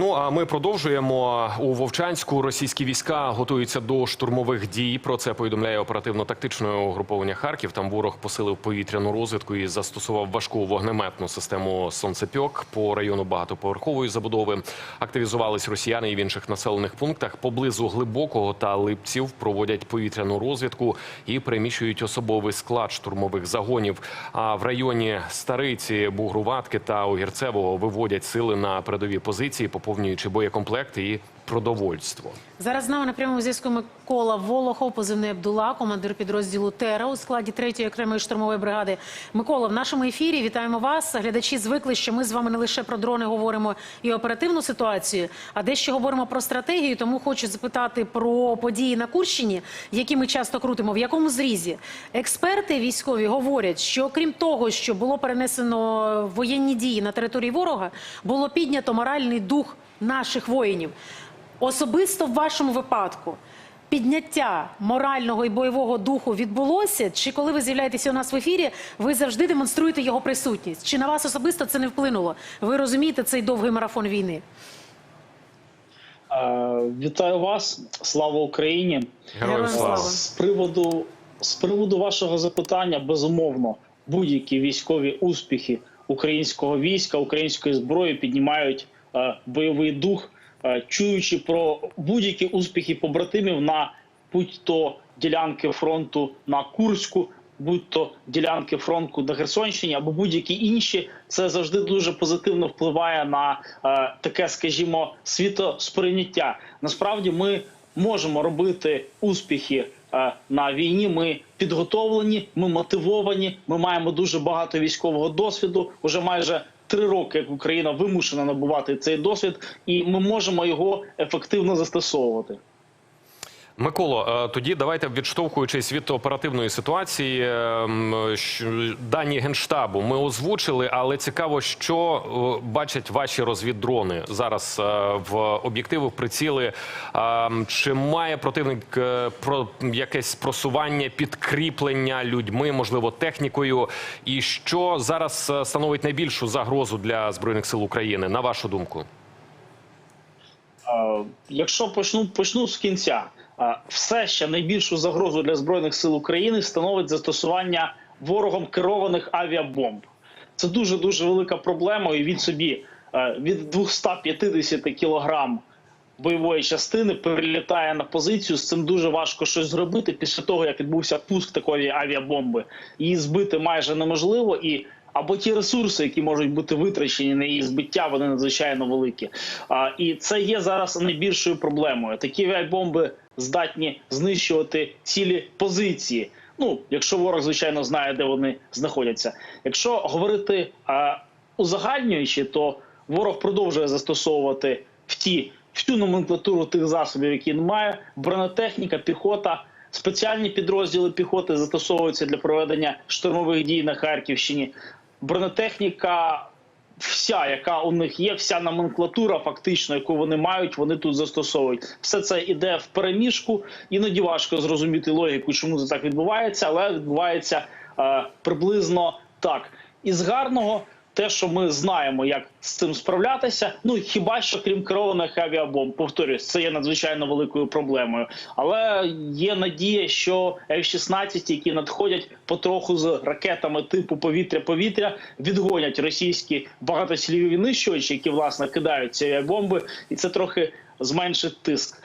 Ну а ми продовжуємо у Вовчанську. Російські війська готуються до штурмових дій. Про це повідомляє оперативно-тактичне угруповання Харків. Там ворог посилив повітряну розвідку і застосував важку вогнеметну систему сонцепьок по району багатоповерхової забудови. Активізувались росіяни і в інших населених пунктах. Поблизу глибокого та липців проводять повітряну розвідку і переміщують особовий склад штурмових загонів. А в районі Стариці, Бугруватки та Огірцевого виводять сили на передові позиції, поповнюючи боєкомплекти і продовольство. Зараз з нами на прямому зв'язку Микола Волохов, позивний Абдула, командир підрозділу Тера у складі 3-ї окремої штурмової бригади. Микола, в нашому ефірі вітаємо вас. Глядачі звикли, що ми з вами не лише про дрони говоримо і оперативну ситуацію, а дещо говоримо про стратегію. Тому хочу запитати про події на Курщині, які ми часто крутимо. В якому зрізі експерти військові говорять, що крім того, що було перенесено воєнні дії на території ворога, було піднято моральний дух наших воїнів. Особисто в вашому випадку підняття морального і бойового духу відбулося? Чи коли ви з'являєтеся у нас в ефірі, ви завжди демонструєте його присутність? Чи на вас особисто це не вплинуло? Ви розумієте цей довгий марафон війни? Е, Вітаю вас, слава Україні! Героям слава! З приводу з приводу вашого запитання, безумовно, будь-які військові успіхи українського війська, української зброї піднімають е, бойовий дух, чуючи про будь-які успіхи побратимів на будь-то ділянки фронту на Курську. Будь-то ділянки фронту на Херсонщині або будь-які інші, це завжди дуже позитивно впливає на е, таке, скажімо, світосприйняття. Насправді, ми можемо робити успіхи е, на війні. Ми підготовлені, ми мотивовані. Ми маємо дуже багато військового досвіду. Уже майже три роки, як Україна вимушена набувати цей досвід, і ми можемо його ефективно застосовувати. Миколо, е, тоді давайте відштовхуючись від оперативної ситуації, е, дані генштабу ми озвучили, але цікаво, що е, бачать ваші розвіддрони зараз в об'єктиви, в приціли. Чи має противник про якесь просування, підкріплення людьми, можливо, технікою? І що зараз становить найбільшу загрозу для збройних сил України, на вашу думку? Якщо почну почну з кінця, все ще найбільшу загрозу для збройних сил України становить застосування ворогом керованих авіабомб. Це дуже дуже велика проблема. І від собі е, від 250 кілограм бойової частини прилітає на позицію. З цим дуже важко щось зробити після того, як відбувся пуск такої авіабомби. Її збити майже неможливо і. Або ті ресурси, які можуть бути витрачені на її збиття, вони надзвичайно великі. А, і це є зараз найбільшою проблемою. Такі авіабомби здатні знищувати цілі позиції. Ну, якщо ворог, звичайно, знає, де вони знаходяться. Якщо говорити а, узагальнюючи, то ворог продовжує застосовувати в ті всю номенклатуру тих засобів, які він має. Бронетехніка, піхота, спеціальні підрозділи піхоти застосовуються для проведення штурмових дій на Харківщині. Бронетехніка, вся, яка у них є, вся номенклатура, фактично, яку вони мають, вони тут застосовують. Все це іде в переміжку. Іноді важко зрозуміти логіку, чому це так відбувається, але відбувається е, приблизно так. Із гарного. Те, що ми знаємо, як з цим справлятися, ну хіба що крім керованих авіабомб, повторюсь, це є надзвичайно великою проблемою. Але є надія, що F-16, які надходять потроху з ракетами типу повітря-повітря, відгонять російські багатоцільові винищувачі, які власне кидають ці авіабомби, і це трохи зменшить тиск.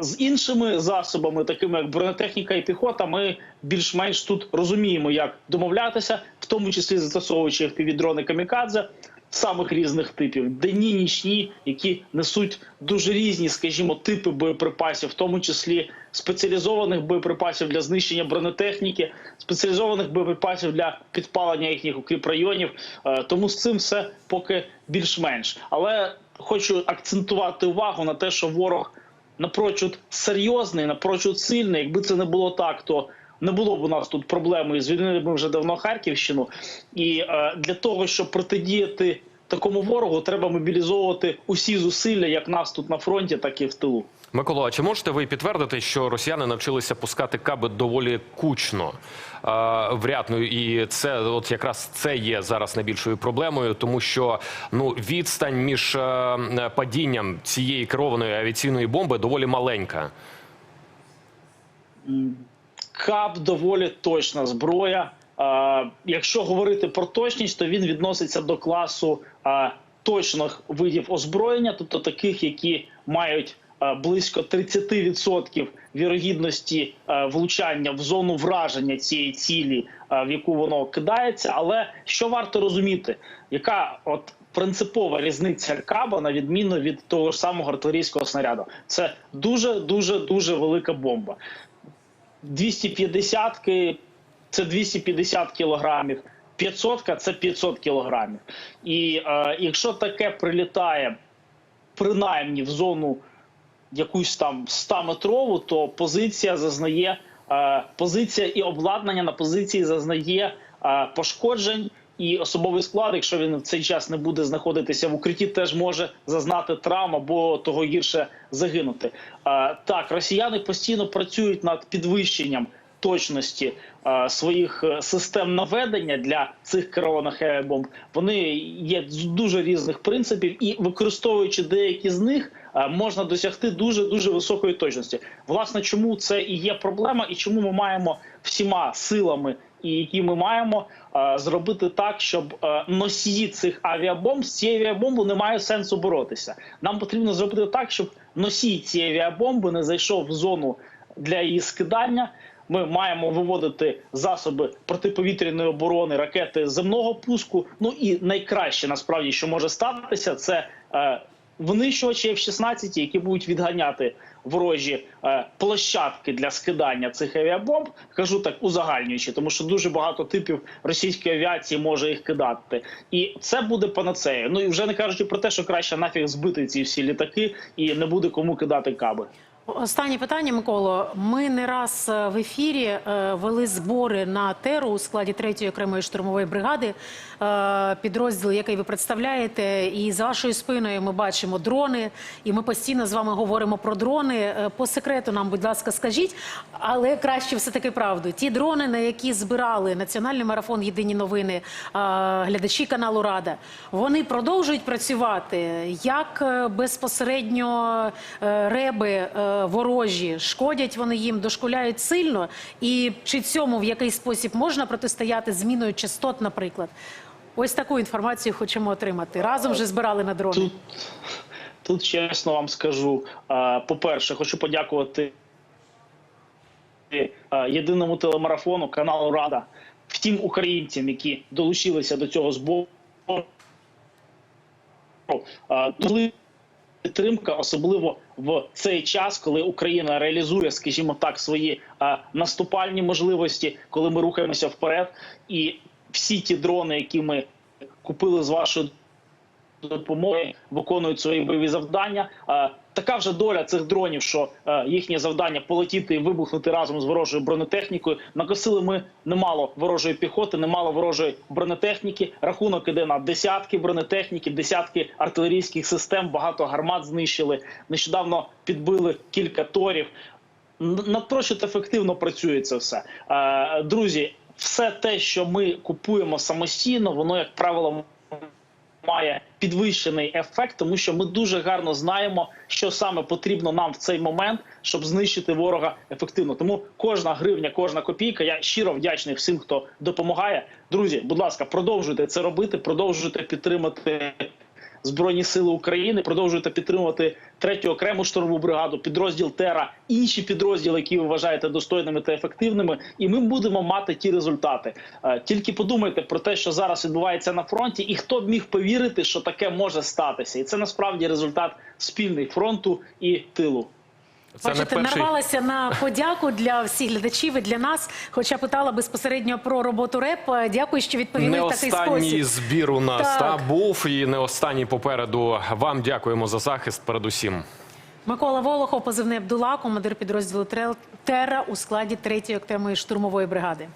З іншими засобами, такими як бронетехніка і піхота, ми більш-менш тут розуміємо, як домовлятися, в тому числі застосовуючи півдрони камікадзе. Самих різних типів денні, нічні, які несуть дуже різні, скажімо, типи боєприпасів, в тому числі спеціалізованих боєприпасів для знищення бронетехніки, спеціалізованих боєприпасів для підпалення їхніх укріпрайонів. Е, Тому з цим все поки більш-менш. Але хочу акцентувати увагу на те, що ворог напрочуд серйозний, напрочуд сильний. Якби це не було так, то не було б у нас тут проблеми. і Звільнили б ми вже давно Харківщину. І е, для того, щоб протидіяти такому ворогу треба мобілізовувати усі зусилля, як нас тут на фронті, так і в тилу. Микола, а чи можете ви підтвердити, що росіяни навчилися пускати каби доволі кучно е, врятно, і це от якраз це є зараз найбільшою проблемою, тому що ну відстань між е, падінням цієї керованої авіаційної бомби доволі маленька. КАП доволі точна зброя. Якщо говорити про точність, то він відноситься до класу точних видів озброєння, тобто таких, які мають близько 30% вірогідності влучання в зону враження цієї цілі, в яку воно кидається. Але що варто розуміти, яка от принципова різниця каба на відміну від того ж самого артилерійського снаряду? Це дуже дуже дуже велика бомба. 250-ки це 250 кілограмів, 500-ка це 500 кілограмів. І е, якщо таке прилітає принаймні в зону якусь там 100-метрову, то позиція зазнає е, позиція і обладнання на позиції зазнає е, пошкоджень. І особовий склад, якщо він в цей час не буде знаходитися в укритті, теж може зазнати травм або того гірше загинути. Так, росіяни постійно працюють над підвищенням точності своїх е, систем наведення для цих керованих авіабомб. Вони є з дуже різних принципів, і використовуючи деякі з них, можна досягти дуже дуже високої точності. Власне, чому це і є проблема, і чому ми маємо всіма силами. І які ми маємо е, зробити так, щоб е, носії цих авіабомб з цією авіабомбою немає сенсу боротися. Нам потрібно зробити так, щоб носій цієї авіабомби не зайшов в зону для її скидання. Ми маємо виводити засоби протиповітряної оборони, ракети земного пуску. Ну і найкраще насправді, що може статися, це е, винищувачі F-16, які будуть відганяти ворожі е, площадки для скидання цих авіабомб. Кажу так узагальнюючи, тому що дуже багато типів російської авіації може їх кидати, і це буде панацею. Ну і вже не кажучи про те, що краще нафіг збити ці всі літаки, і не буде кому кидати каби. Останнє питання, Миколо. Ми не раз е, в ефірі е, вели збори на теру у складі 3-ї окремої штурмової бригади, е, підрозділ, який ви представляєте. І за вашою спиною ми бачимо дрони, і ми постійно з вами говоримо про дрони. По секрету нам, будь ласка, скажіть, але краще все таки правду. Ті дрони, на які збирали національний марафон Єдині новини, глядачі каналу Рада, вони продовжують працювати. Як безпосередньо реби ворожі шкодять вони їм, дошкуляють сильно, і чи цьому в який спосіб можна протистояти зміною частот, наприклад? Ось таку інформацію хочемо отримати. Разом вже збирали на дрони. Тут, тут чесно вам скажу. По-перше, хочу подякувати єдиному телемарафону каналу Рада, втім українцям, які долучилися до цього збору. Підтримка, особливо в цей час, коли Україна реалізує, скажімо так, свої а, наступальні можливості, коли ми рухаємося вперед, і всі ті дрони, які ми купили з вашої допомоги, виконують свої бойові завдання. Е, Така вже доля цих дронів, що е, їхнє завдання полетіти і вибухнути разом з ворожою бронетехнікою. Накосили ми немало ворожої піхоти, немало ворожої бронетехніки. Рахунок іде на десятки бронетехніки, десятки артилерійських систем. Багато гармат знищили. Нещодавно підбили кілька торів. Напрочуд ефективно працює це все. Е, Друзі, все те, що ми купуємо самостійно, воно як правило має підвищений ефект, тому що ми дуже гарно знаємо, що саме потрібно нам в цей момент, щоб знищити ворога ефективно. Тому кожна гривня, кожна копійка. Я щиро вдячний всім, хто допомагає. Друзі, будь ласка, продовжуйте це робити, продовжуйте підтримати. Збройні сили України продовжуєте підтримувати третю окрему штурмову бригаду, підрозділ Тера, інші підрозділи, які ви вважаєте достойними та ефективними, і ми будемо мати ті результати. Е, Тільки подумайте про те, що зараз відбувається на фронті, і хто б міг повірити, що таке може статися, і це насправді результат спільний фронту і тилу. Це не Бачите, перший нарвалася на подяку для всіх глядачів і для нас. Хоча питала безпосередньо про роботу РЕП. Дякую, що відповіли не в такий останній збір у нас Так. та був і не останній попереду. Вам дякуємо за захист. Передусім. Микола Волохов, позивний Абдула, командир підрозділу «Трел- Терра у складі 3-ї окремої штурмової бригади.